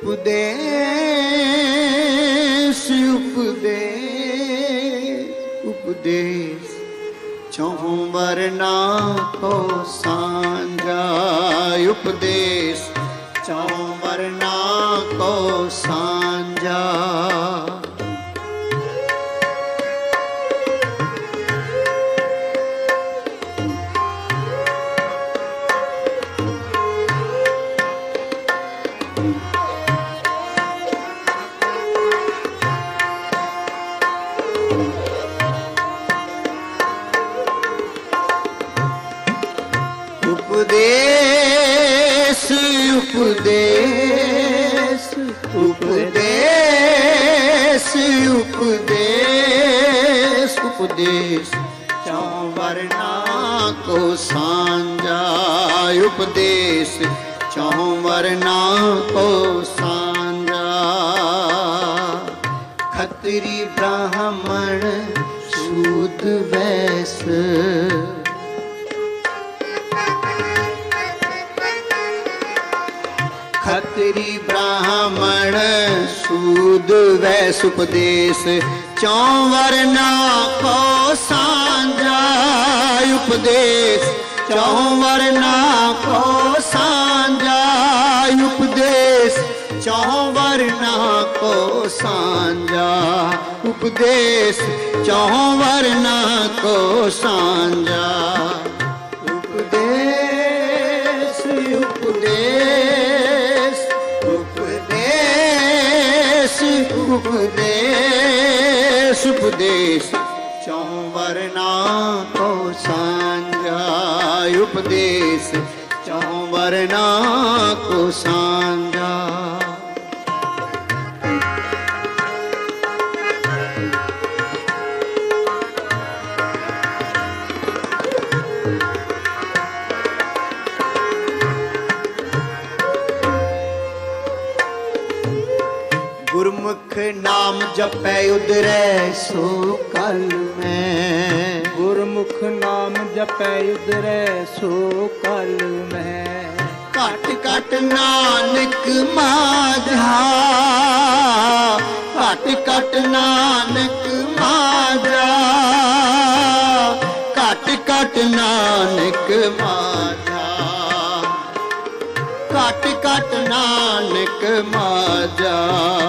उपदेश उपदेश उपदेश। चौं वरना को सांझा उपदेश। खत्री ब्राह्मण शूद वैश्य खत्री ब्राह्मण सूद वैस उपदेश चौवरना को सांझा उपदेश। चौवरना को सांझा चौवरना को सांझा। उपदेश चौवरना को सांझा। उपदेश उपदेश उपदेश उपदेश उपदेश। चौवरना को सांझा, उपदेश। चौवरना को सांझा। ਗੁਰਮੁਖ ਨਾਮ ਜਪੈ ਉਦਰੈ ਸੋ ਕਲ ਮੈਂ। ਗੁਰਮੁਖ ਨਾਮ ਜਪੈ ਉਦਰੈ ਸੋ ਕਲ ਮੈਂ। ਘਟ ਘਟ ਨਾਨਕ ਮਾਝਾ ਘਟ ਘਟ ਨਾਨਕ ਮਾਝਾ ਘਟ ਘਟ ਨਾਨਕ ਮਾਝਾ। ਘਟ ਘਟ ਨਾਨਕ ਮਾਝਾ।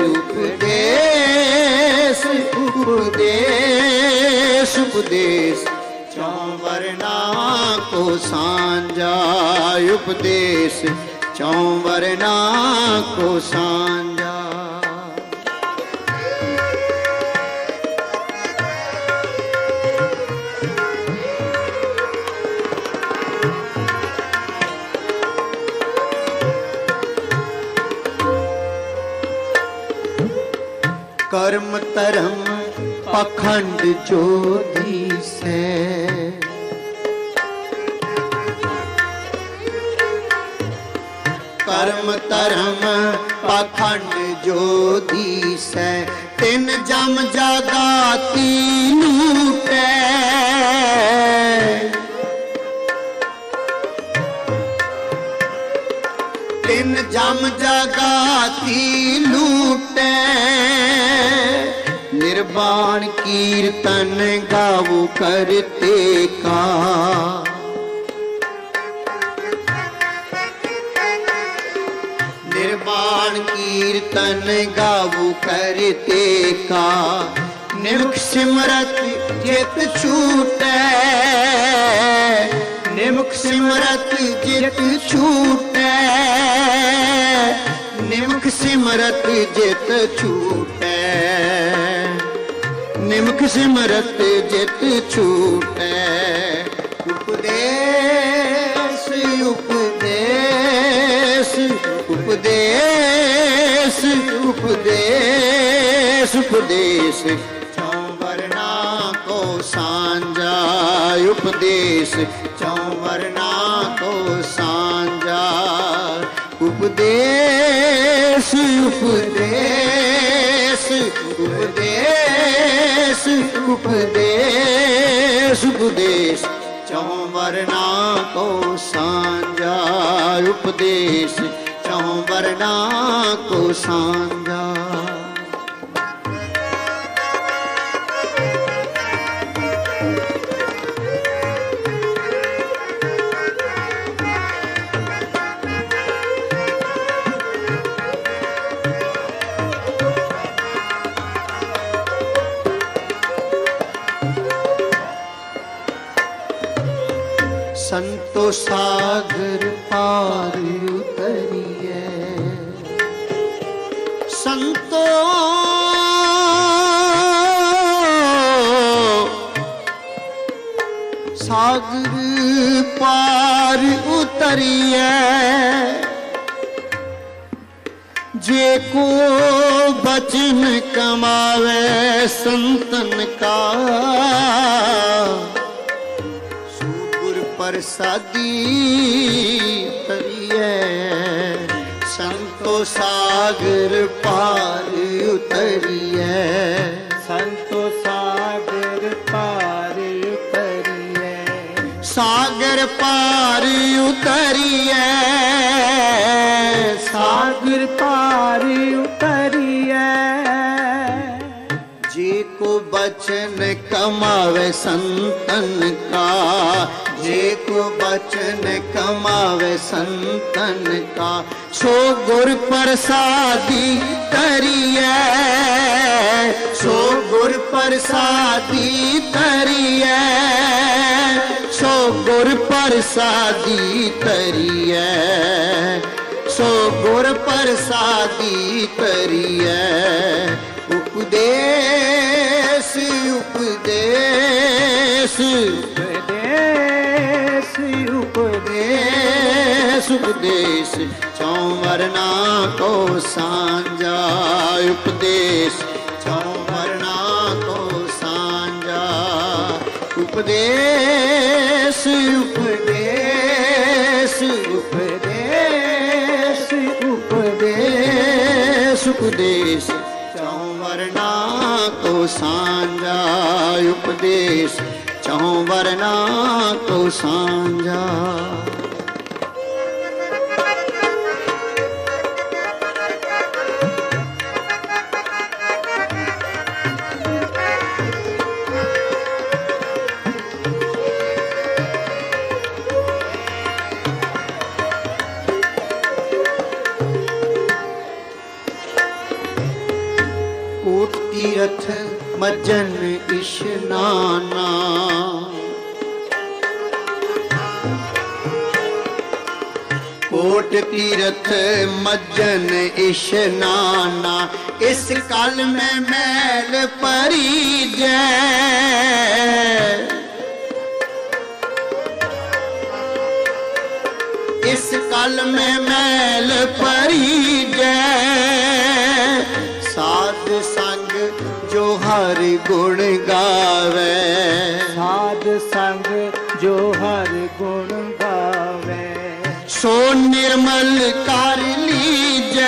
ਉਪਦੇਸ਼ ਉਪਦੇਸ਼ ਉਪਦੇਸ਼ ਚੌਂ ਵਰਨਾ ਕੋ ਸਾਂਝਾ ਉਪਦੇਸ਼। ਚੌਵਰਨਾ ਕੋ ਸਾਂਝਾ कर्म तरम पखंड ज्योति से। कर्म तरम पखंड ज्योति से। तीन जम जगाती तीन तिन जम जगाती प्राण कीर्तन गाओ करते का निर्माण कीर्तन गाओ करते का निमुख सिमरत जित छूट। निमुख सिमरत जित छूट। निमुख सिमरत जित छूट। निमख सिमरत जित छूट। उपदेश उपदेश उपदेश उपदेश उपदेश। चौवरना को सांझा, उपदेश। चौवरना को सांझा, उपदेश उपदेश उपदेश। उपदेश उपदेश उपदेश। चौमरना को सांझा उपदेश। चौमरना को सांझा। ਸਾਗਰ ਪਾਰ ਉਤਰੀਐ। ਜੇ ਕੋ ਬਚਨ ਕਮਾਵੇ ਸੰਤਨ ਕਾ। ਸੁਗੁਰ ਪ੍ਰਸਾਦੀ ਤਰੀਐ। ਸੰਤੋ ਸਾਗਰ ਪਾਰ ਉਤਰੀ के पार उतरिए। सागर पार उतरिए। जी को बचन कमावे संतन का। जे को बचन कमावे संतन का। सो गुर प्रसादी करिए। सो गुर प्रसादी करिए। सोगुर परसादी तरिय सोगुर प्रसादी तरिय उपदेश उपदेश। उपदेश उपदेश। उपदेश चौमरना को सांझा। उपदेश उपदेश उपदेश उपदेश उपदेश उपदेश। चौवरना को तो सांझा उपदेश। चौवरना को तो सांझा। ਕੋਟ ਤੀਰਥ ਮਜਨ ਇਸ਼ਨਾਨਾ ਇਸ ਕਲ ਮੈਂ ਮੈਲ ਪਰੀ ਜੈ ਇਸ ਕਲ ਮੈਂ ਮੈਲ ਪਰੀ ਜੈ ਸਾਧ ਸੰਗ ਜੋ ਹਰ ਗੁਣ ਗਾਵੇ। ਸੋ ਨਿਰਮਲ ਕਰ ਲੀਜੈ,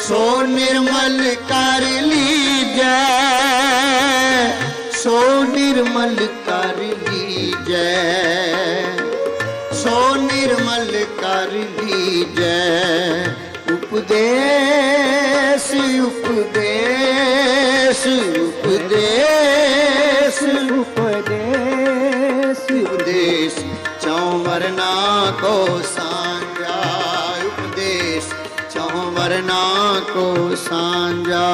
ਸੋ ਨਿਰਮਲ ਕਰ ਲੀਜੈ, ਸੋ ਨਿਰਮਲ ਕਰ ਲੀਜੈ, ਸੋ ਨਿਰਮਲ ਕਰ ਲੀਜੈ। ਉਪਦੇਸ਼ को सांझा।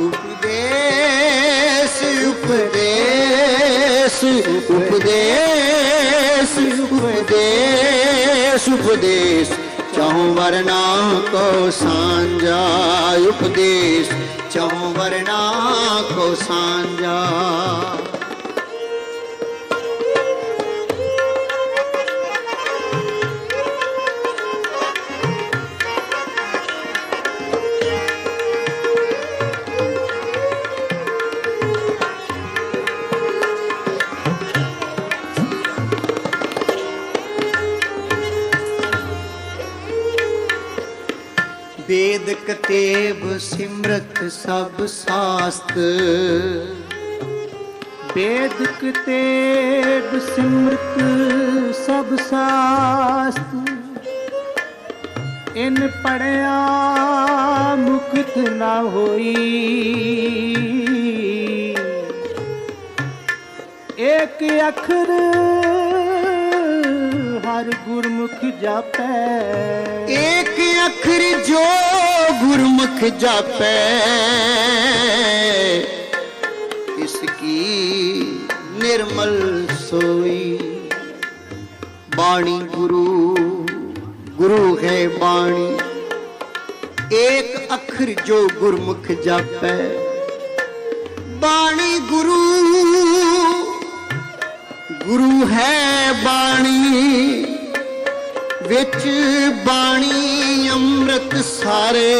उपदेश उपदेश उपदेश उपदेश उपदेश। चहु वरना को सांझा, उपदेश। चहु वरना को सांझा। ਵੇਦ ਕਤੇਬ ਸਿਮਰਤ ਸਭ ਸਾਸਤ। ਵੇਦ ਕਤੇਬ ਸਿਮਰਤ ਸਭ ਸਾਸਤ। ਇਨ ਪੜਿਆ ਮੁਕਤ ਨਾ ਹੋਈ। ਇੱਕ ਅੱਖਰ ਹਰ ਗੁਰਮੁਖ ਜਾਪੈ। ਏ गुरमुख जापे। इसकी निर्मल सोई। बाणी गुरु गुरु है बाणी। एक अखर जो गुरमुख जापे। बाणी गुरु गुरु है बाणी। ਵਿੱਚ ਬਾਣੀ ਅੰਮ੍ਰਿਤ ਸਾਰੇ।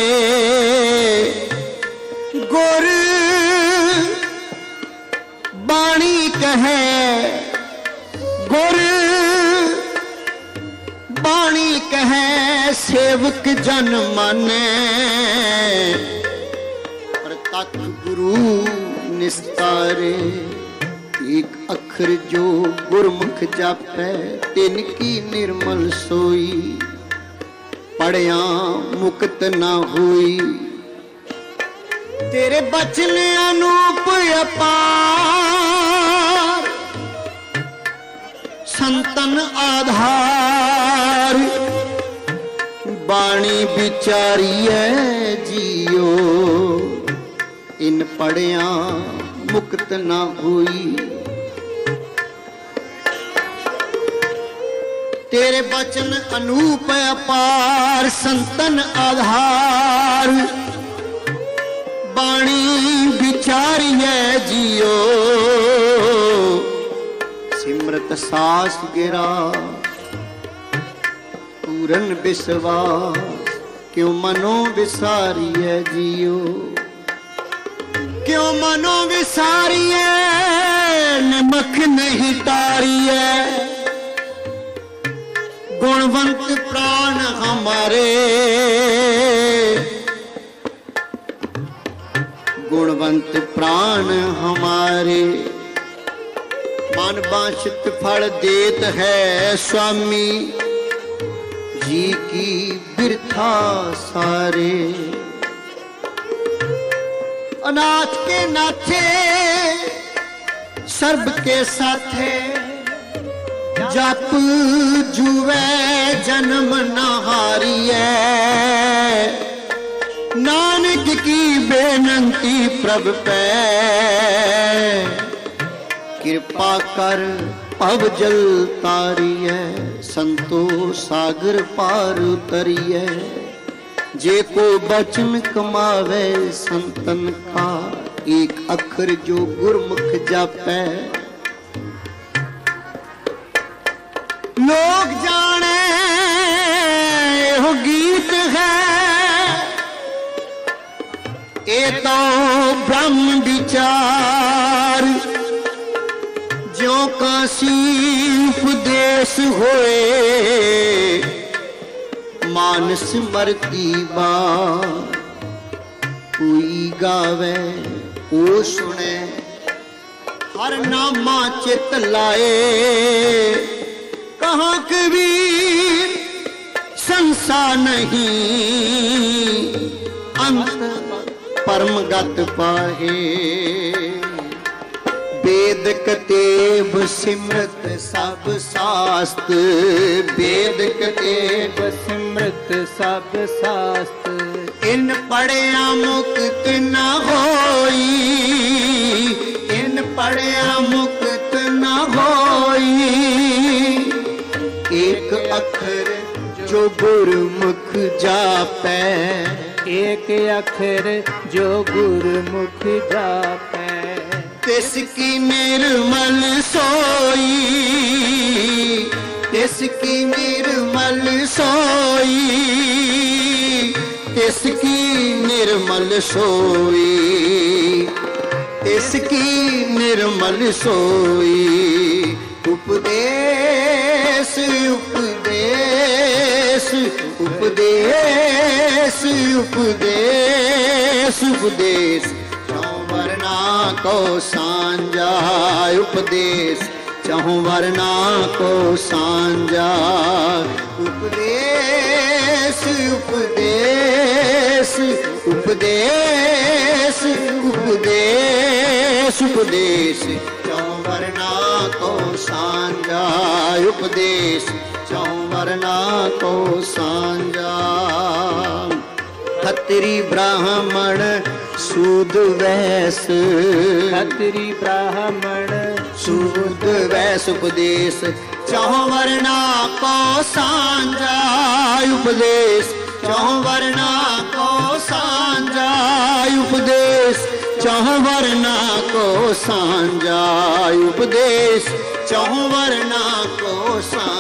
ਗੁਰ ਬਾਣੀ ਕਹੇ, ਗੁਰ ਬਾਣੀ ਕਹੇ, ਸੇਵਕ ਜਨ ਮਾਨੈ। ਤਤ ਗੁਰੂ ਨਿਸਤਾਰੇ, ਇੱਕ ਅੱਖਰ ਜੋ ਗੁਰ ਮੁਖ ਜਾਪੈ, ਤਿਨ ਕੀ ਨਿਰਮਲ ਸੋਈ। ਪੜਿਆ ਮੁਕਤ ਨਾ ਹੋਈ। ਤੇਰੇ ਬਚਨੇ ਅਨੂਪ ਅਪਾਰ। ਸੰਤਨ ਆਧਾਰ। ਬਾਣੀ ਵਿਚਾਰੀਐ ਜੀਓ। ਇਨ ਪੜਿਆ ਮੁਕਤ ਨਾ ਹੋਈ। तेरे बचन अनूप अपार संतन आधार। बाणी विचारिय जियो। सिमरत सास गिरा, पूरन विश्वास, क्यों मनो विसारिय जियो। क्यों मनो विसारिय नमक नहीं तारिय गुणवंत प्राण हमारे। गुणवंत प्राण हमारे। मन बांछित फल देत है स्वामी। जी की बिरथा सारे। अनाथ के नाथे सर्व के साथे। ਜਪ ਜੁਵੇ ਜਨਮ ਨਹਾਰੀਐ ਨਾਨਕ ਕੀ ਬੇਨੰਤੀ ਪ੍ਰਭ ਪੈ। ਕਿਰਪਾ ਕਰ ਭਵ ਜਲ ਤਾਰੀਐ ਸੰਤੋ ਸਾਗਰ ਪਾਰ ਉਤਰੀਐ। ਜੇ ਕੋ ਬਚਨ ਕਮਾਵੇ ਸੰਤਨ ਕਾ ਇੱਕ ਅੱਖਰ ਜੋ ਗੁਰਮੁਖ ਜਾਪੈ। ਲੋਕ ਜਾਣੇ, ਇਹੋ ਗੀਤ ਹੈ। ਇਹ ਤਾਂ ਬ੍ਰਹਮ ਵਿਚਾਰ, ਜੋ ਕਾਸੀ ਉਪਦੇਸ਼ ਹੋਏ। ਮਾਨਸ ਮਰਤੀ ਬਾ, ਕੋਈ ਗਾਵੇ, ਉਹ ਸੁਣੇ। ਹਰ ਨਾਮਾ ਚਿਤ ਲਾਏ। कहाँ कबीर संसार नहीं अंत परमगत पाहे वेद कतेब सिमरत सब शास्त्र वेद कतेब सिमृत सब शास्त्र इन पढ़िया मुक्त न होई इन पढ़िया मुक्त न होई जो गुरमुख जापै। एक अखर जो गुरमुख जापै। तिसकी निर्मल सोई, तिसकी निर्मल सोई, तिसकी निर्मल सोई, तिसकी निर्मल सोई। उपदेश उपदेश ਉਪਦੇਸ ਉਪਦੇਸ ਉਪਦੇਸ ਚਹੁ ਵਰਨਾ ਕੋ ਸਾਂਝਾ ਉਪਦੇਸ। ਚਹੁ ਵਰਨਾ ਕੋ ਸਾਂਝਾ ਉਪਦੇਸ ਉਪਦੇਸ ਉਪਦੇਸ ਉਪਦੇਸ ਉਪਦੇਸ। ਚਹੁ ਵਰਨਾ ਕੋ ਸਾਂਝਾ ਉਪਦੇਸ। चहु वर्णा को सांझा। खत्री ब्राह्मण सूद वैस। खत्री ब्राह्मण सूद वैस उपदेश। चौं वर्णा को सांझा उपदेश। चौं वर्णा को सांझा उपदेश। चौं वर्णा को सांझा उपदेश। चौं वर्णा को सांझा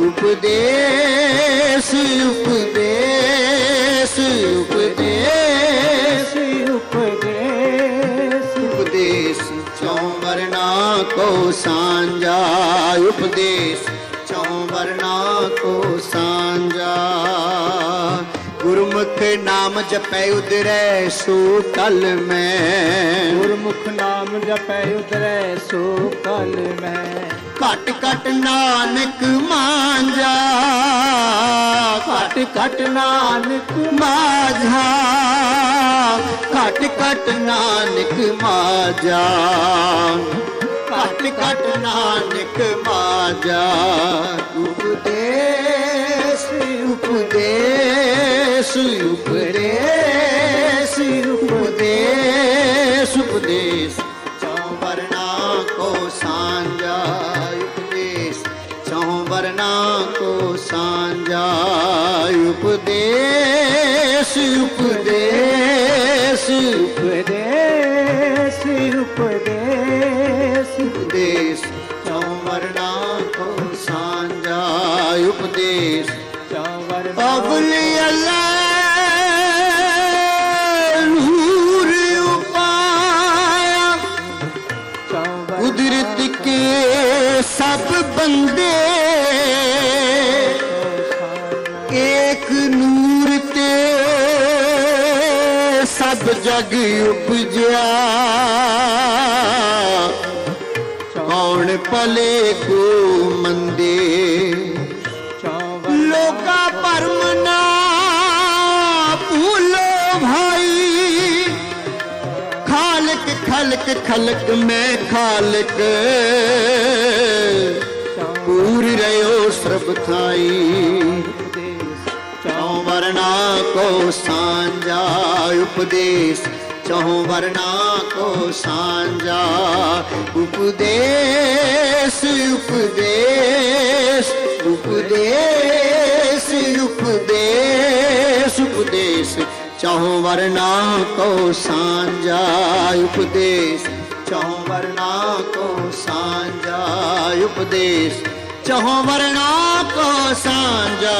उपदेश उपदेश उपदेश उपदेश। उपदेश चौबरना को सांझा। उपदेश चौबरना को सांझा। ਗੁਰਮੁਖ ਨਾਮ ਜਪੈ ਉਦਰੈ ਸੋ ਕਲ ਮੈਂ। ਗੁਰਮੁਖ ਨਾਮ ਜਪੈ ਉਦਰੈ ਸੋ ਕਲ ਮੈਂ। ਘਟ ਘਟ ਨਾਨਕ ਮਾਂਝਾ। ਘਟ ਘਟ ਨਾਨਕ ਮਾਝਾ। ਘਟ ਘਟ ਨਾਨਕ ਮਾਝਾ। ਘਟ ਘਟ ਨਾਨਕ ਮਾਝਾ। उपदेश उपदेश उपदेश चौबरना को सांझा उपदेश चौबरना को सांझा उपदेश उपदेश। उपदेश उपदेश। उपदेश चौबरना को सांझा उपदेश। अबली सत जग उपजा। कौन पले को मंदे? लोका परमना भूलो भाई। खालक खलक खलक मैं खालक। पूर रहो सब थाई। चौवरणा को सांझा। उपदेश, चहो वरना को सांझा। उपदेश उपदेश उपदेश उपदेश उपदेश। चहो वरना को सांझा, उपदेश। चहो वरना को सांझा, उपदेश। चहो वरना को सांझा।